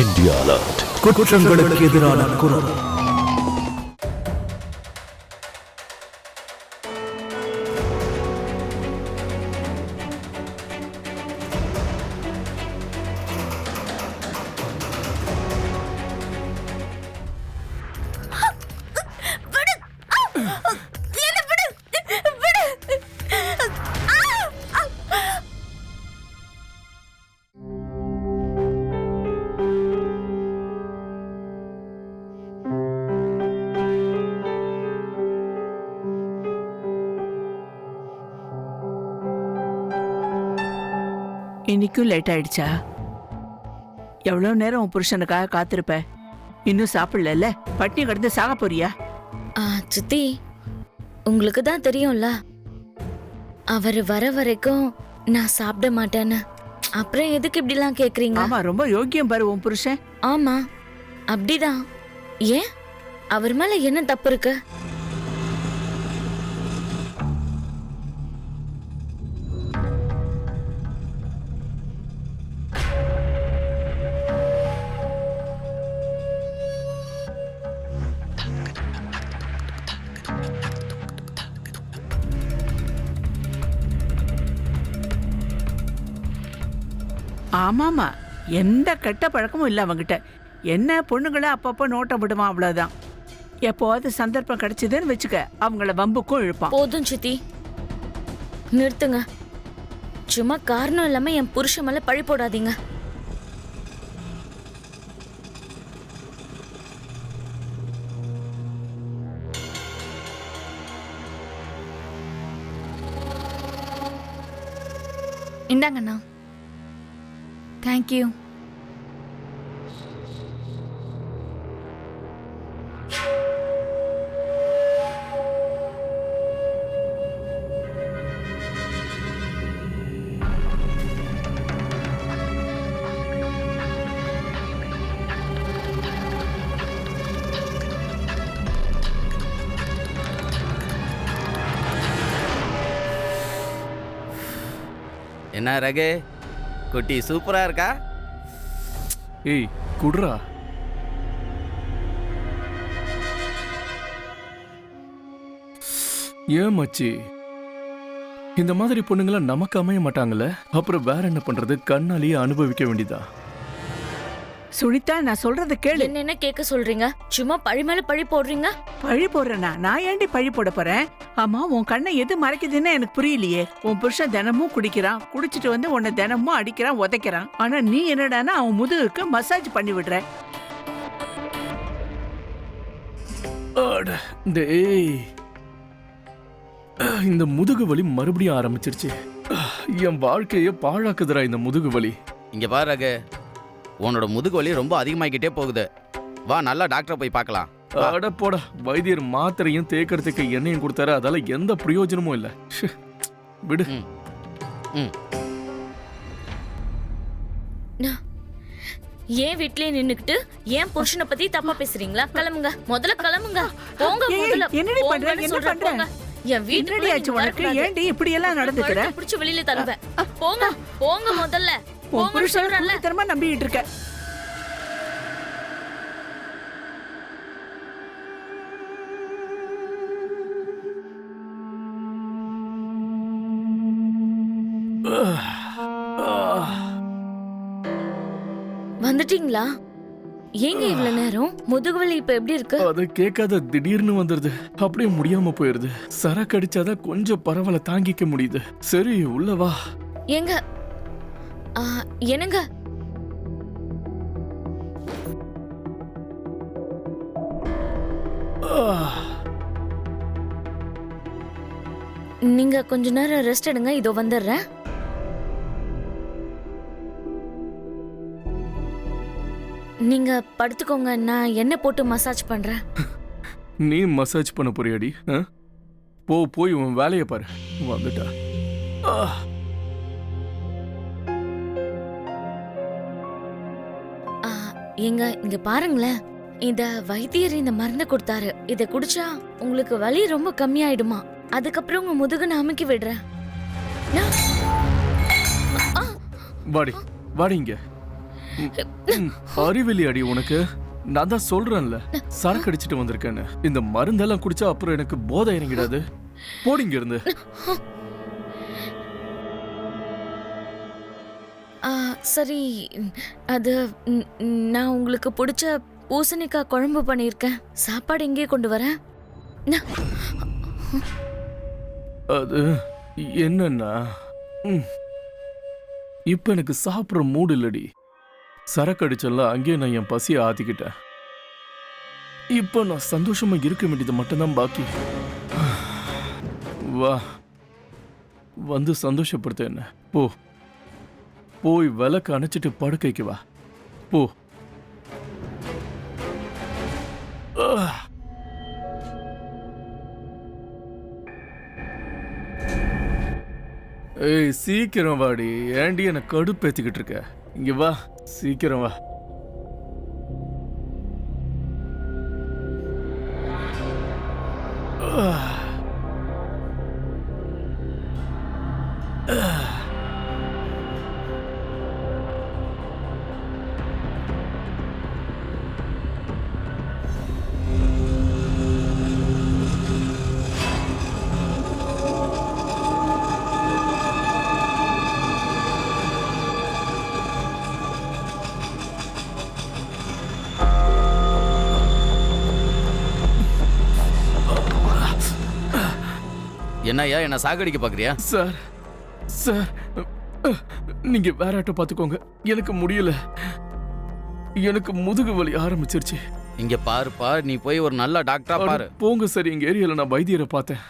India alert குற்றங்களுக்கு எதிரான குரல். இன்னைக்கும் லேட் ஆயிடுச்சா? எவ்வளோ நேரம் உன் புருஷனுக்காக காத்திருப்ப? இன்னும் சாப்பிடல பட்டினி கிடந்து சாக போறியா? ஆ சித்தி உங்களுக்கு தான் தெரியும்ல. அவர் வர வரைக்கும் நான் சாப்பிட மாட்டேன்னு. அப்புறம் எதுக்கு இப்படிலாம் கேக்குறீங்க? ஆமா ரொம்ப யோக்கியம் பாரு உன் புருஷன். ஆமா அப்படிதான். ஏன்? அவர் மேல என்ன தப்பு இருக்கு? ஆமாமா எந்த கெட்ட பழக்கமும் இல்லை அவங்கிட்ட. என்ன பொண்ணுங்களை அப்பப்போ நோட்டம் விடுவான் அவ்வளோதான் எப்போது சந்தர்ப்பம் கிடைச்சதுன்னு வச்சுக்க அவங்கள வம்புக்கும் இழுப்பான். போதும் சித்தி. நிறுத்துங்க. சும்மா காரணம் இல்லாம என் புருஷன் மேல பழி போடாதீங்க. இந்தாங்கண்ணா தேங்க்யூ என்ன ரகு? குட்டி சூப்பரா இருக்கா? ஏய் குடுறா. ஏன் மச்சி? இந்த மாதிரி பொண்ணுங்களாம் நமக்கு அமைய மாட்டாங்கல்ல அப்புறம் வேற என்ன பண்றது? கண்ணாலேயே அனுபவிக்க வேண்டியதா? சுனிதா நான் சொல்றத கேளு. என்ன என்ன கேட்க சொல்றீங்க? சும்மா பழி மேல பழி போடுறீங்க? பழி போடுறேனா? நான் ஏன்டி பழி போட போறேன்? ஆமா உன் கண்ணை எது மறைக்குதுன்னு எனக்கு புரியலையே. உன் புருஷன் தினமும் குடிக்கிறான். குடிச்சிட்டு வந்து உன்னை தினமும் அடிக்கிறான் உதைக்கிறான். ஆனா நீ என்னடான்னா அவன் முதுகுக்கு மசாஜ் பண்ணி விடுற. அட, டேய். இந்த முதுகு வலி மறுபடியும் ஆரம்பிச்சிருச்சு. என் வாழ்க்கைய பாழாக்குதுடா இந்த முதுகு வலி. இங்க பாரு உன்னோட முதுகு வலி ரொம்ப அதிகமாகிக்கிட்டே போகுது. வா நல்லா டாக்டரை போய் பார்க்கலாம். அட போடா வைத்தியர் மாத்திரையும் தேய்க்கிறதுக்கு எண்ணெயும் கொடுத்தாரு. அதால எந்த பிரயோஜனமும் இல்ல. விடு. ம். ஏன் வீட்லயே நின்னுக்கிட்டு ஏன் புருஷனை பத்தி தப்பா பேசுறீங்களா? கிளம்புங்க. முதல்ல கிளம்புங்க. போங்க முதல்ல என்னடி பண்ற? என்ன பண்ற? என் என்னடி ஆச்சு உனக்கு? ஏன்டி இப்படி எல்லாம் நடந்துக்கிற? புடிச்சு வெளியில தள்ளுவேன். போங்க போங்க முதல்ல. உன் புருஷன் தரமா நம்பிக்கிட்டு இருக்க. வந்துட்டீங்களா? ஏங்க இவ்வளவு நேரம்? முதுகுவலி இப்ப எப்படி இருக்கு? அது கேட்காத திடீர்னு வந்துருது. அப்படியே முடியாம போயிருது. சரக்கு அடிச்சாதான் கொஞ்சம் பரவாயில்ல தாங்கிக்க முடியுது. சரி உள்ள வா. ஏங்க ஆ, என்னங்க? நீங்க கொஞ்ச நேரம் ரெஸ்ட் எடுங்க இதோ வந்துடுறேன். நீங்க படுத்துக்கோங்க நான் என்ன போட்டு மசாஜ் பண்றேன். நீ மசாஜ் பண்ண போறியாடி ஆ? போ போய் உன் வேலையை பாரு. வந்துட்டா. ஏங்க இங்க பாருங்களேன். இந்த வைத்தியர் இந்த மருந்தை கொடுத்தாரு. இத குடிச்சா உங்களுக்கு வலி ரொம்ப கம்மியாயிடுமா. அதுக்கப்புறம் உங்க முதுகு நான் அமுக்கி விடுறேன். நான்- வாடி வாடி இங்க. ம், அறிவிலி அடி உனக்கு. நான் தான் சொல்றேன்ல. சரக்கு அடிச்சிட்டு வந்திருக்கேன்னு. இந்த மருந்தெல்லாம் குடிச்சா அப்புறம் எனக்கு போதை இறங்கிடாது. போடிங்க இருந்து. சரி. அது நான் உங்களுக்கு பிடிச்ச பூசணிக்காய் குழம்பு பண்ணியிருக்கேன். சாப்பாடு இங்கே கொண்டு வரேன். அது என்னன்னா ம், இப்ப எனக்கு சாப்பிட்ற மூடு இல்லடி. சரக்கு அடிச்சல அங்கேயே நான் என் பசியை ஆத்திக்கிட்டேன். இப்போ நான் சந்தோஷமா இருக்க வேண்டியது மட்டும்தான் பாக்கி. வா. வந்து சந்தோஷப்படுத்த என்ன. போ. போய் விளக்கு அணைச்சிட்டு படுக்கைக்கு வா. போ. ஏய் சீக்கிரம் வாடி. ஏண்டி என்ன கடுப்பேத்திக்கிட்டு இருக்க? இங்க வா. சீக்கிரம் வா. என்னய்யா என்ன சாகடிக்க பாக்குறியா? சார் சார் நீங்க வேற ஆட்டோ பாத்துக்கோங்க. எனக்கு முடியல. எனக்கு முதுகு வலி ஆரம்பிச்சிருச்சு. இங்க பாருப்பா நீ போய் ஒரு நல்ல டாக்டரா பாரு. போங்க சார் எங்க ஏரியால நான் வைத்தியரை பார்த்தேன்.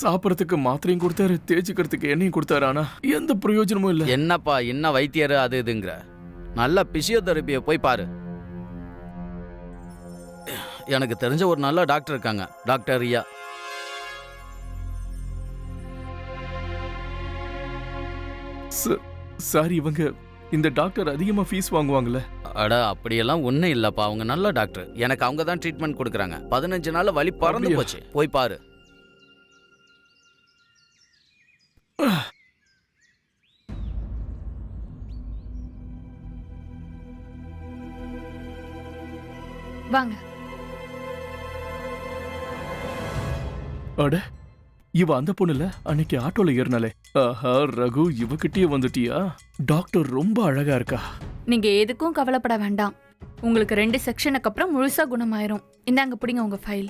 சாப்பிடறதுக்கு மாத்திரையும் கொடுத்தாரு தேய்ச்சிக்கிறதுக்கு எண்ணெயும் கொடுத்தாரு ஆனா எந்த பிரயோஜனமும் இல்ல. என்னப்பா என்ன வைத்தியர் அது இதுங்கிற? நல்ல பிசியோதெரபியை போய் பாரு. எனக்கு தெரிஞ்ச ஒரு நல்ல டாக்டர் இருக்காங்க டாக்டர் ரியா. சார் இவங்க இந்த டாக்டர் அதிகமா ஃபீஸ் வாங்குவாங்கல்ல. அட அப்படியெல்லாம் ஒன்றும் இல்லைப்பா. அவங்க நல்ல டாக்டர். எனக்கு அவங்க தான் ட்ரீட்மெண்ட் கொடுக்குறாங்க. பதினஞ்சு நாள் வலி பறந்து? போச்சு. போய் பாரு. வாங்க. அட இவ அந்த பொண்ணுல அன்னைக்கு ஆட்டோல ஏறினாலே ஆஹா ரகு இவகிட்டயே வந்துட்டியா? டாக்டர் ரொம்ப அழகா இருக்கா. நீங்க எதுக்கும் கவலைப்பட வேண்டாம். உங்களுக்கு ரெண்டு செக்ஷனுக்கு அப்புறம் முழுசா குணமாயிரும். இந்தாங்க பிடிங்க உங்க ஃபைல்.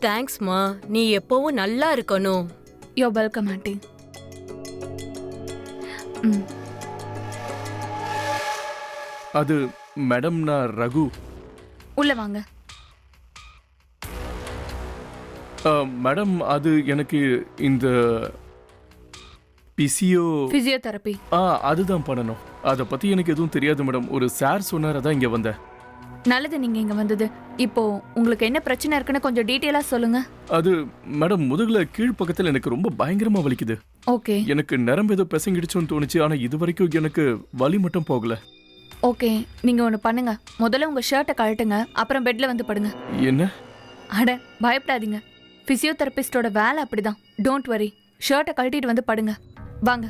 தேங்க்ஸ்மா நீ எப்பவும் நல்லா இருக்கணும். Yo welcome aunty. ம். அது மேடம் நான் ரகு. உள்ள வாங்க. ஆ, மேடம் அது எனக்கு இந்த பிசியோ பிசியோதெரபி ஆ அதுதான் பண்ணணும். அதை பத்தி எனக்கு எதுவும் தெரியாது மேடம். ஒரு சார் சொன்னார் அதான் இங்க வந்தேன். நல்லது நீங்க இங்க வந்தது. இப்போ உங்களுக்கு என்ன பிரச்சனை இருக்குன்னு கொஞ்சம் டீட்டெயிலா சொல்லுங்க. அது மேடம் முதுகுல கீழ்ப்பக்கத்துல எனக்கு ரொம்ப பயங்கரமா வலிக்குது. ஓகே. எனக்கு நரம்பு ஏதோ பிசங்கிடுச்சோன்னு தோணுச்சு ஆனா இது வரைக்கும் எனக்கு வலி மட்டும் போகல. ஓகே நீங்க ஒன்று பண்ணுங்க. முதல்ல உங்க ஷர்ட்டை கழட்டுங்க அப்புறம் பெட்ல வந்து படுங்க. என்ன? அட பயப்படாதீங்க. பிசியோதெரபிஸ்டோட வேலை அப்படிதான். டோன்ட் வரி ஷர்ட்டை கழட்டிட்டு வந்து படுங்க. வாங்க.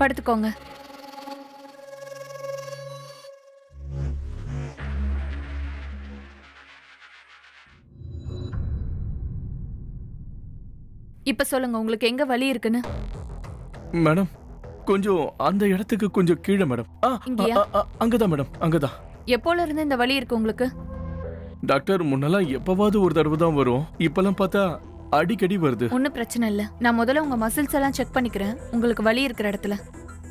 படுத்துக்கோங்க. இப்ப சொல்லுங்க உங்களுக்கு எங்க வலி இருக்குன்னு? மேடம் கொஞ்சம் அந்த இடத்துக்கு கொஞ்சம் கீழே மேடம். ஆ, இங்கயா? ஆ, ஆ, அங்கதான் மேடம் அங்கதான். எப்போல இருந்து இந்த வலி இருக்கு உங்களுக்கு? டாக்டர் முன்னெல்லாம் எப்பவாவது ஒரு தடவை தான் வரும். இப்பெல்லாம் பார்த்தா அடிக்கடி வருது. ஒன்றும் பிரச்சனை இல்லை. நான் முதல்ல உங்க மசில்ஸ் எல்லாம் செக் பண்ணிக்கிறேன். உங்களுக்கு வலி இருக்கிற இடத்துல.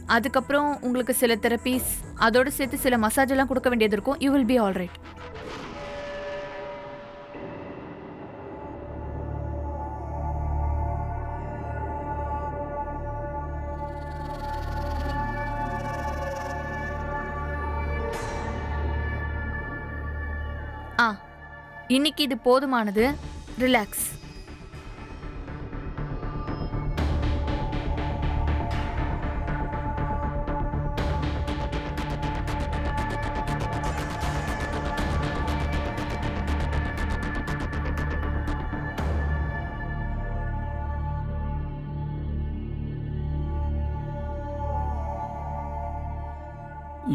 அதுக்கப்புறம் உங்களுக்கு சில தெரப்பீஸ் அதோட சேர்த்து சில மசாஜ் எல்லாம் கொடுக்க வேண்டியது இருக்கும். யூ வில் பி ஆல் இன்னைக்கு இது போதுமானது. ரிலாக்ஸ்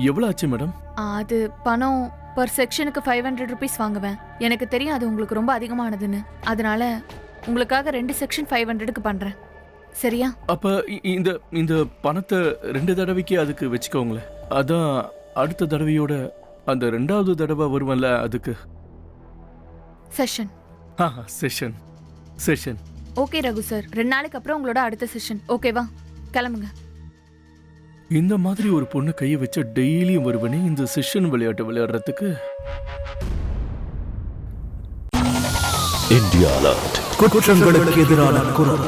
எவ்வளோ ஆச்சு மேடம்? அது பணம் பர் செக்ஷனுக்கு ஃபைவ் ஹண்ட்ரட் ருபீஸ் வாங்குவேன். எனக்கு தெரியும் அது உங்களுக்கு ரொம்ப அதிகமானதுன்னு. அதனால உங்களுக்காக ரெண்டு செக்ஷன் ஃபைவ் ஹண்ட்ரடுக்கு பண்றேன். சரியா? அப்ப இ- இந்த இந்த பணத்தை ரெண்டு தடவைக்கு அதுக்கு வச்சுக்கோங்களேன். அதான் அடுத்த தடவையோட அந்த ரெண்டாவது தடவை வருவன்ல அதுக்கு. Session session session okay Raghu sir ரெண்டு நாளைக்கு அப்புறம் உங்களோட அடுத்த செஷன் ஓகேவா கிளம்புங்க. இந்த மாதிரி ஒரு பொண்ணு கையை வச்ச டெய்லியும் வருவனே இந்த செஷன் விளையாட்டு விளையாடுறதுக்கு? இந்தியா குற்றங்களுக்கு எதிரான குரல்.